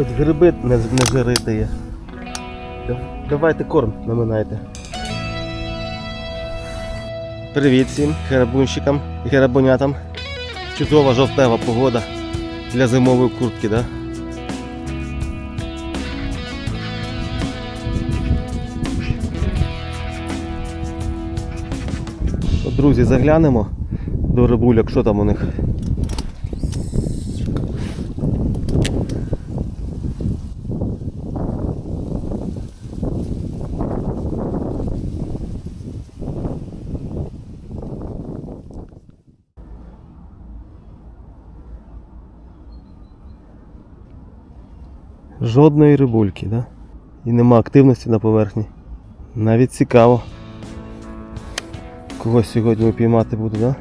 Хоч гриби не, не жарити є. Давайте корм наминайте. Привіт всім херабунщикам і херабунятам. Чудова жовтнева погода для зимової куртки, да? Друзі, заглянемо до рибуляк, що там у них. Жодної рибульки, да? І нема активності на поверхні. Навіть цікаво. Когось сьогодні упіймати буду, да?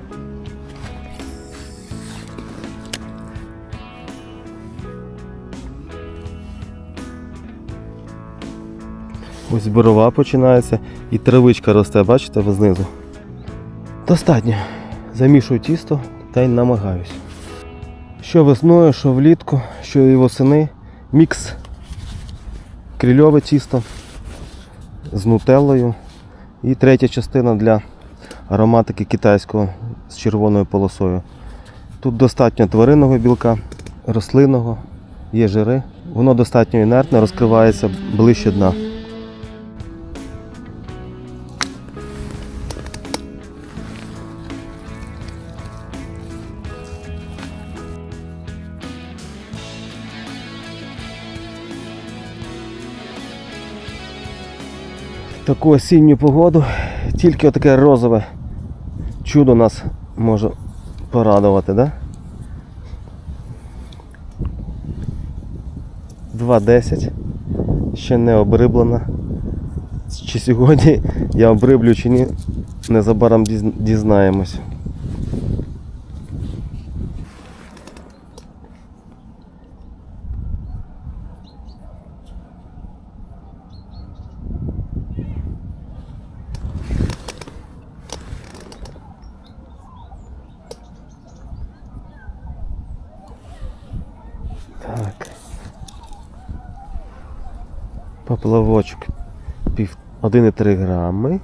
Ось борова починається і травичка росте, бачите, знизу. Достатньо. Замішую тісто та й намагаюсь. Що весною, що влітку, що і восени. Мікс крильове тісто з нутеллою. І третя частина для ароматики китайського з червоною полосою. Тут достатньо тваринного білка, рослинного, є жири. Воно достатньо інертне, розкривається ближче дна. Таку осінню погоду тільки отаке розове чудо нас може порадувати, да? 2.10 ще не обриблена. Чи сьогодні я обриблю чи ні, незабаром дізнаємось. Так. Поплавочок 1,3 грами.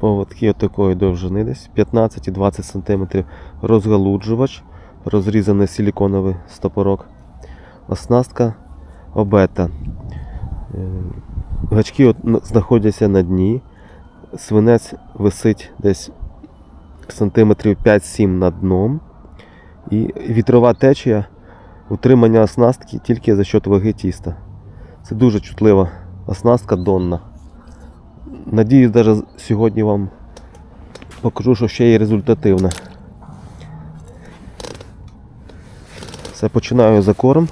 Поводки отакої довжини десь 15-20 см розгалуджувач, розрізаний силіконовий стопорок. Оснастка обета. Е, Гачки знаходяться на дні. Свинець висить десь сантиметрів 5-7 над дном. І вітрова течія утримання оснастки тільки за счет ваги тіста. Це дуже чутлива оснастка донна. Надіюсь, навіть сьогодні вам покажу, що ще є результативне. Все, починаю за корм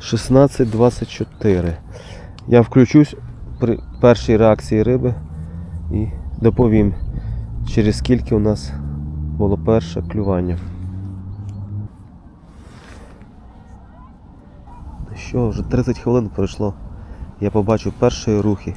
16.24. Я включусь при першій реакції риби і доповім, через скільки у нас було перше клювання. Що, вже 30 хвилин пройшло. Я побачив перші рухи.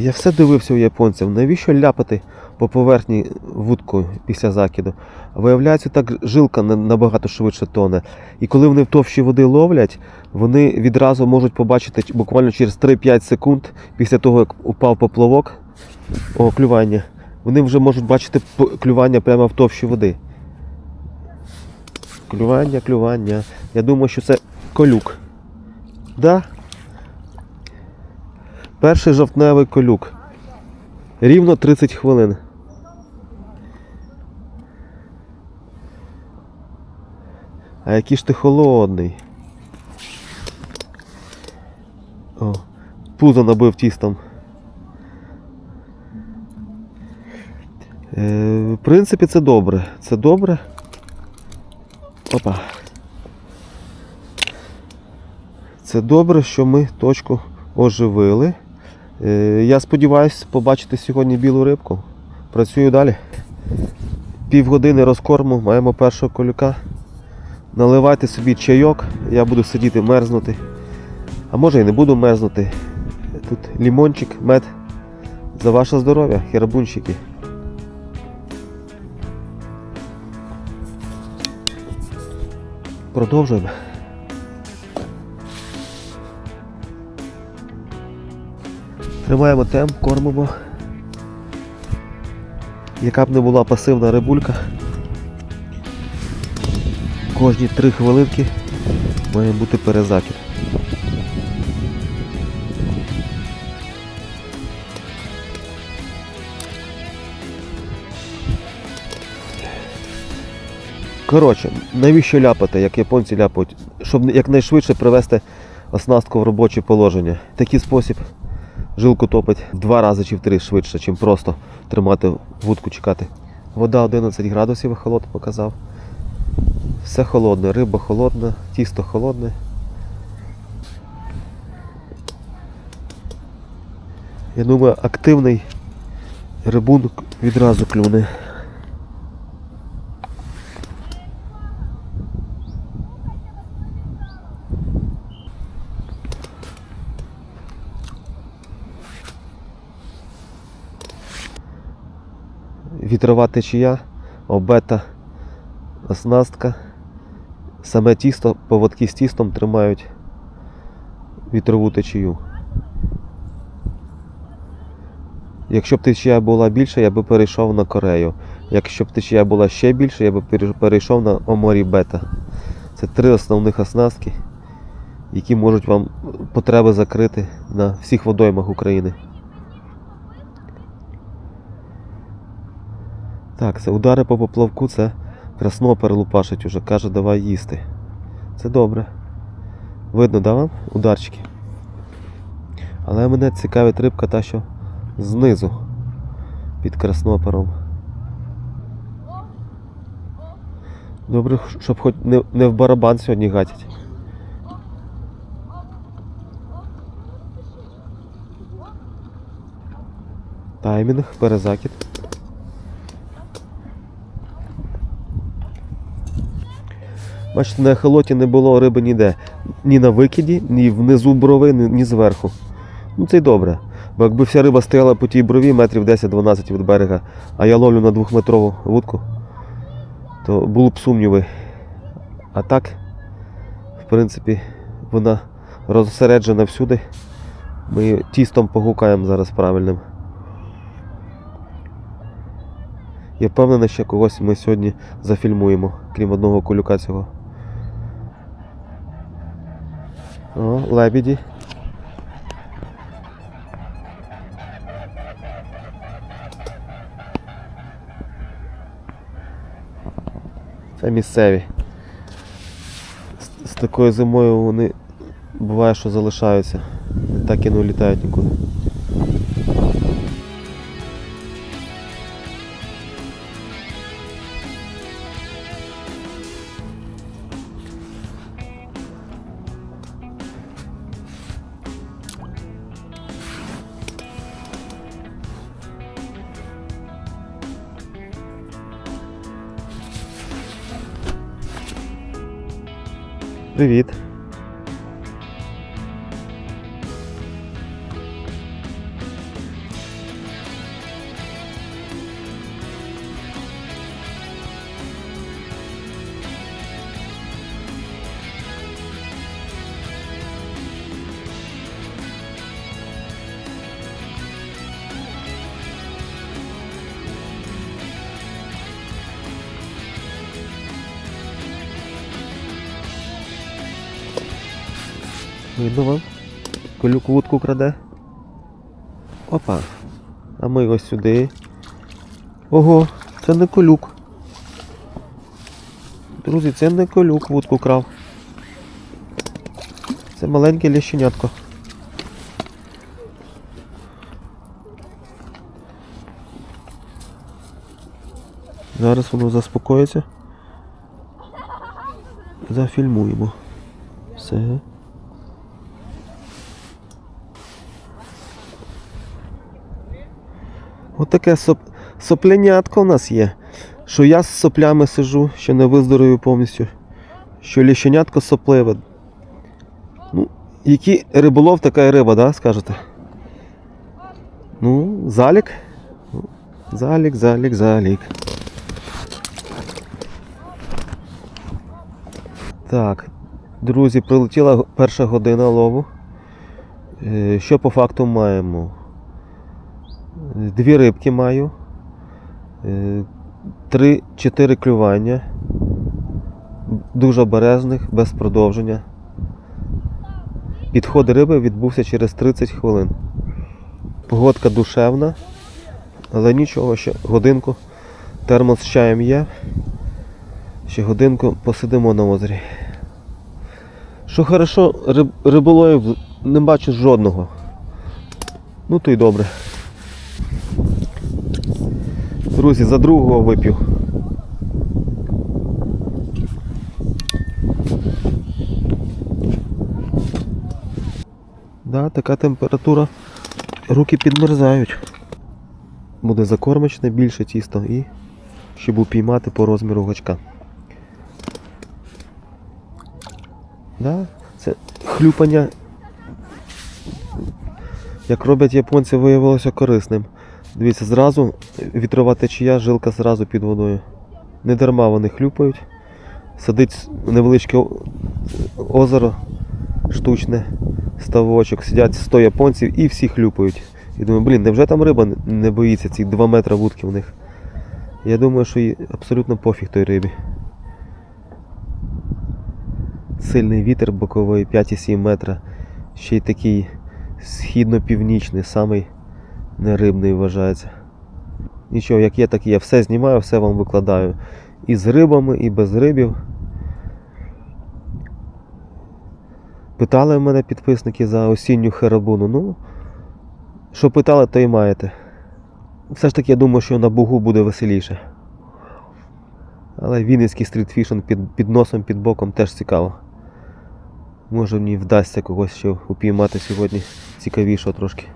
Я все дивився у японців, навіщо ляпати по поверхні вудкою після закиду. Виявляється, так жилка набагато швидше тоне. І коли вони в товщі води ловлять, вони відразу можуть побачити буквально через 3-5 секунд після того, як упав поплавок, о, клювання, вони вже можуть бачити клювання прямо в товщі води. Клювання, клювання. Я думаю, що це колюк. Да? Перший жовтневий колюк. Рівно 30 хвилин. А який ж ти холодний. О, пузо набив тістом. Е, в принципі, це добре. Це добре. Опа. Це добре, що ми точку оживили. Е, Я сподіваюся побачити сьогодні білу рибку. Працюю далі. Півгодини розкорму, маємо першого колюка. Наливайте собі чайок, я буду сидіти мерзнути. А може і не буду мерзнути. Тут лімончик, мед. За ваше здоров'я, херабунщики. Продовжуємо. Тримаємо темп, кормимо. Яка б не була пасивна рибулька. Кожні три хвилинки має бути перезакид. Коротше, навіщо ляпати, як японці ляпають, щоб якнайшвидше привести оснастку в робоче положення. Такий спосіб жилку топить в два рази чи в три швидше, чим просто тримати вудку чекати. Вода 11 градусів холод показав. Все холодне, риба холодна, тісто холодне. Я думаю, активний рибун відразу клюне. Вітрова течія, обета, оснастка. Саме тісто, поводки з тістом тримають вітрову течію. Якщо б течія була більша, я би перейшов на Корею. Якщо б течія була ще більша, я би перейшов на Оморі Бета. Це три основних оснастки, які можуть вам потреби закрити на всіх водоймах України. Так, це удари по поплавку, це краснопер лупашить уже, каже, давай їсти. Це добре. Видно, да вам? Ударчики. Але мене цікавить рибка та, що знизу під краснопером. Добре, щоб хоч не, не в барабан сьогодні гатять. Таймінг, перезакид. Бачите, на ехолоті не було риби ніде. Ні на викиді, ні внизу брови, ні, зверху. Ну це й добре. Бо якби вся риба стояла по тій брові метрів 10-12 від берега, а я ловлю на двохметрову вудку, то було б сумніви. А так, в принципі, вона розсереджена всюди. Ми тістом погукаємо зараз правильним. Я впевнений, що когось ми сьогодні зафільмуємо, крім одного колюка цього. О, лебіді. Це місцеві. З, з такою зимою вони буває, що залишаються. Так і не улітають нікуди. Привіт. Видно? Колюк вудку краде. Опа. А ми ось сюди. Ого, це не колюк. Друзі, це не колюк вудку крав. Це маленьке ліщенятко. Зараз воно заспокоїться. Зафільмуємо. Все. Отаке соп... соплянятко у нас є. Що я з соплями сижу, що не виздоровію повністю. Що ліщенятко сопливе. Ну, який риболов, така і риба, да, скажете? Ну, залік. Залік, залік, залік. Так, друзі, прилетіла перша година лову. Е, Що по факту маємо? Дві рибки маю. Е, Три-чотири клювання. Дуже обережних, без продовження. Підход риби відбувся через 30 хвилин. Погодка душевна, але нічого, ще годинку. Термос з чаєм є. Ще годинку посидимо на озері. Що хорошо, риб, риболовів не бачу жодного. Ну то й добре. Друзі, за другого вип'ю. Да, така температура. Руки підмерзають. Буде закормочне більше тісто і щоб упіймати по розміру гачка. Да, це хлюпання, як роблять японці, виявилося корисним. Дивіться, зразу вітрова течія, жилка зразу під водою. Не дарма вони хлюпають. Сидить невеличке озеро штучне, ставочок, сидять 100 японців і всі хлюпають. І думаю, блін, невже там риба не- боїться, ці 2 метри вудки в них. Я думаю, що їй абсолютно пофіг той рибі. Сильний вітер боковий 5,7 метра. Ще й такий східно-північний, самий нерибний вважається. Нічого, як є, так і є. Все знімаю, все вам викладаю. І з рибами, і без рибів. Питали в мене підписники за осінню херабуну. Ну, що питали, то й маєте. Все ж таки, я думаю, що на бугу буде веселіше. Але Вінницький стрітфішинг під, під носом, під боком теж цікаво. Може мені вдасться когось ще упіймати сьогодні цікавішого трошки.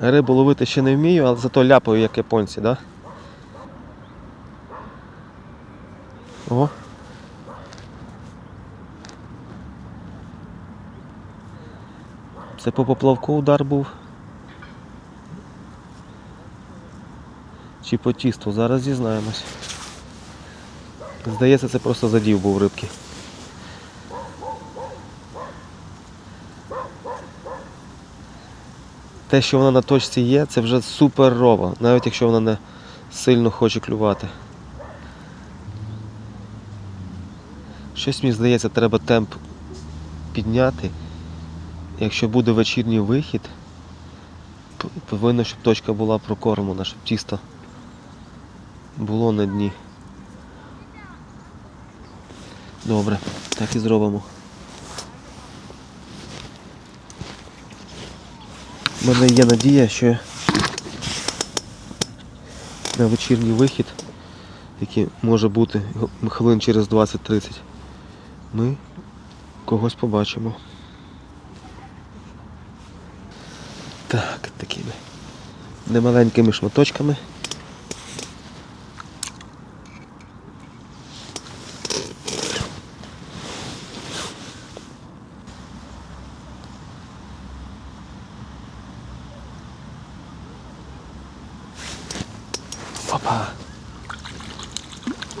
Рибу ловити ще не вмію, але зато ляпаю, як японці, да? Ого. Це по поплавку удар був. Чи по тісту, зараз дізнаємось. Здається, це просто задів був рибки. Те, що вона на точці є, це вже суперово, навіть якщо вона не сильно хоче клювати. Щось мені здається, треба темп підняти. Якщо буде вечірній вихід, повинно, щоб точка була прокормлена, щоб тісто було на дні. Добре, так і зробимо. У мене є надія, що на вечірній вихід, який може бути хвилин через 20-30, ми когось побачимо. Так, такими немаленькими шматочками.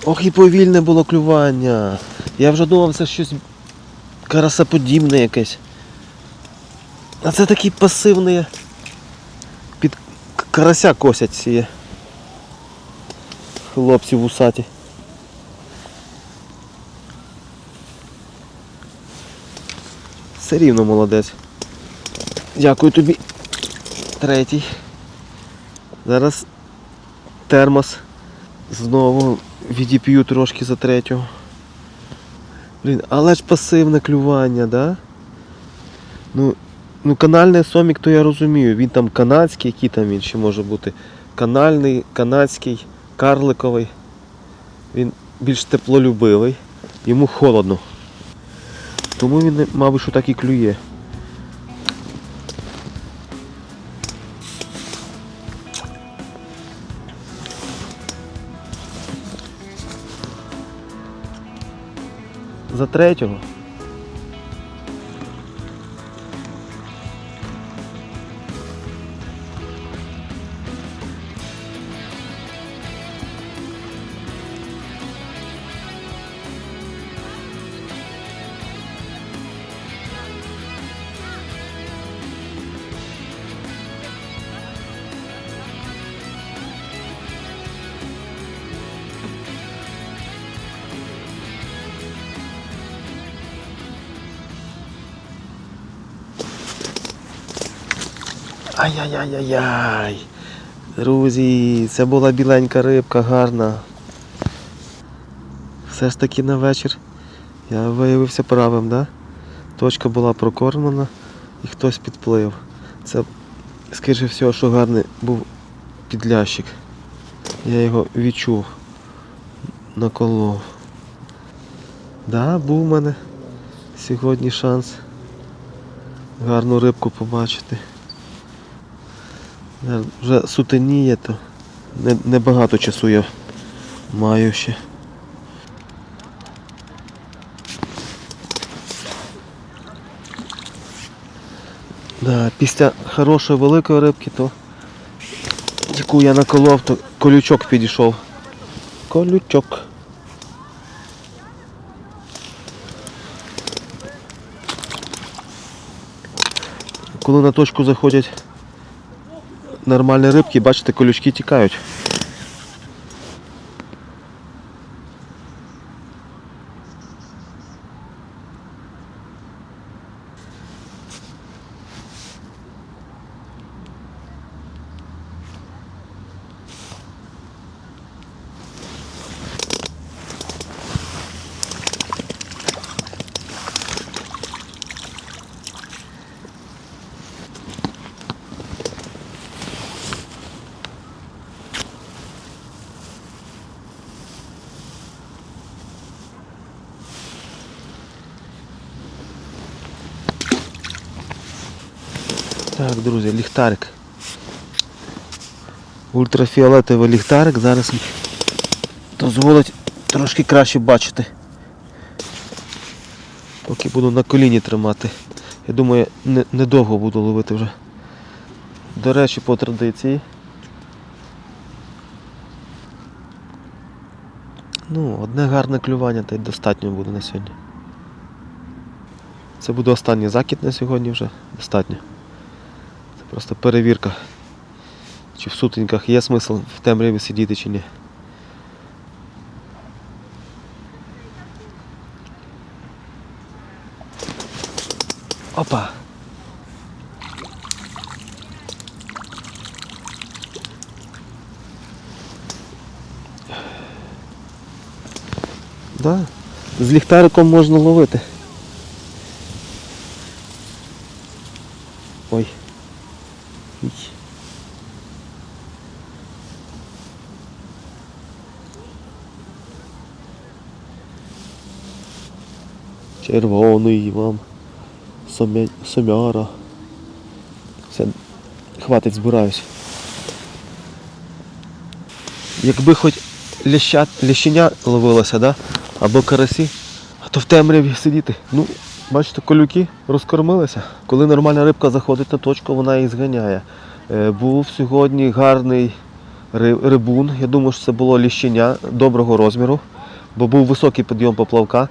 Ох і повільне було клювання. Я вже думав, це щось карасаподібне якесь. А це такий пасивний. Під карася косять ці хлопці вусаті. Все рівно молодець. Дякую тобі. Третій. Зараз термос знову відіп'ю трошки за третього. Блін, але ж пасивне клювання, да? Ну, ну канальний сомік, то я розумію. Він там канадський, який там він ще може бути. Канальний, канадський, карликовий. Він більш теплолюбивий. Йому холодно. Тому він, мабуть, що так і клює. За третього. Ай-яй-яй-яй-яй. Друзі, це була біленька рибка, гарна. Все ж таки на вечір я виявився правим, да? Точка була прокормлена і хтось підплив. Це, скоріше всього, що гарний був підлящик. Я його відчув, наколов. Да, був у мене сьогодні шанс гарну рибку побачити. Е, Вже сутеніє, то не- небагато часу я маю ще. Да, після хорошої великої рибки, то яку я наколов, то колючок підійшов. Колючок. Коли на точку заходять нормальні рибки, бачите, колючки тікають. Так, друзі, ліхтарик. Ультрафіолетовий ліхтарик зараз дозволить трошки краще бачити. Поки буду на коліні тримати. Я думаю, не- недовго буду ловити вже. До речі, по традиції. Ну, одне гарне клювання та й достатньо буде на сьогодні. Це буде останній закид на сьогодні вже. Достатньо. Просто перевірка. Чи в сутеньках є смисл в темряві сидіти чи ні. Опа! Да, з ліхтариком можна ловити. Ой. Ій. Червоний вам. Сомя... Сомяра. Все, хватить, збираюсь. Якби хоч ляща... лященя ловилося, да? або карасі, а то в темряві сидіти. Ну, бачите, колюки розкормилися. Коли нормальна рибка заходить на точку, вона їх зганяє. Е, був сьогодні гарний рибун. Я думаю, що це було ліщеня доброго розміру, бо був високий підйом поплавка.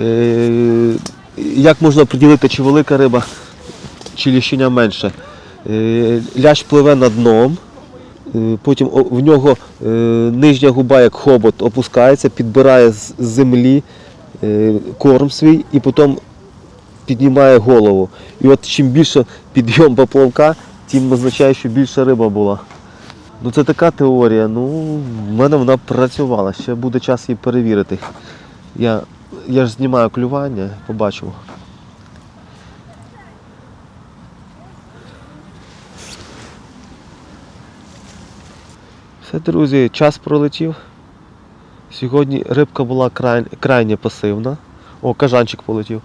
Е, як можна приділити, чи велика риба, чи ліщеня менше? Е, лящ пливе над дном. Потім в нього нижня губа, як хобот, опускається, підбирає з землі корм свій і потім піднімає голову. І от чим більше підйом поплавка, тим означає, що більше риба була. Ну це така теорія. Ну, в мене вона працювала. Ще буде час її перевірити. Я, я ж знімаю клювання, побачимо. Все, друзі, час пролетів. Сьогодні рибка була край, крайне пасивна. О, кажанчик полетів.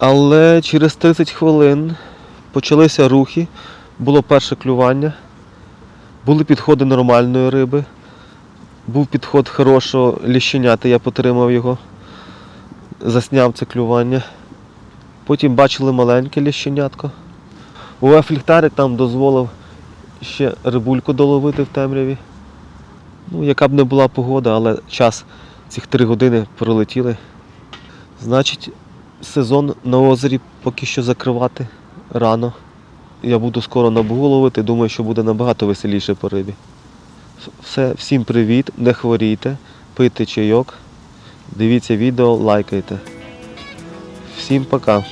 Але через 30 хвилин почалися рухи, було перше клювання, були підходи нормальної риби, був підход хорошого ліщенята, я потримав його. засняв це клювання. Потім бачили маленьке ліщенятко. УФ ліхтарик там дозволив ще рибульку доловити в темряві. Ну, яка б не була погода, але час цих три години пролетіли. Значить, сезон на озері поки що закривати рано. Я буду скоро на думаю, що буде набагато веселіше по рибі. Все, всім привіт, не хворійте, пийте чайок, дивіться відео, лайкайте. Всім пока.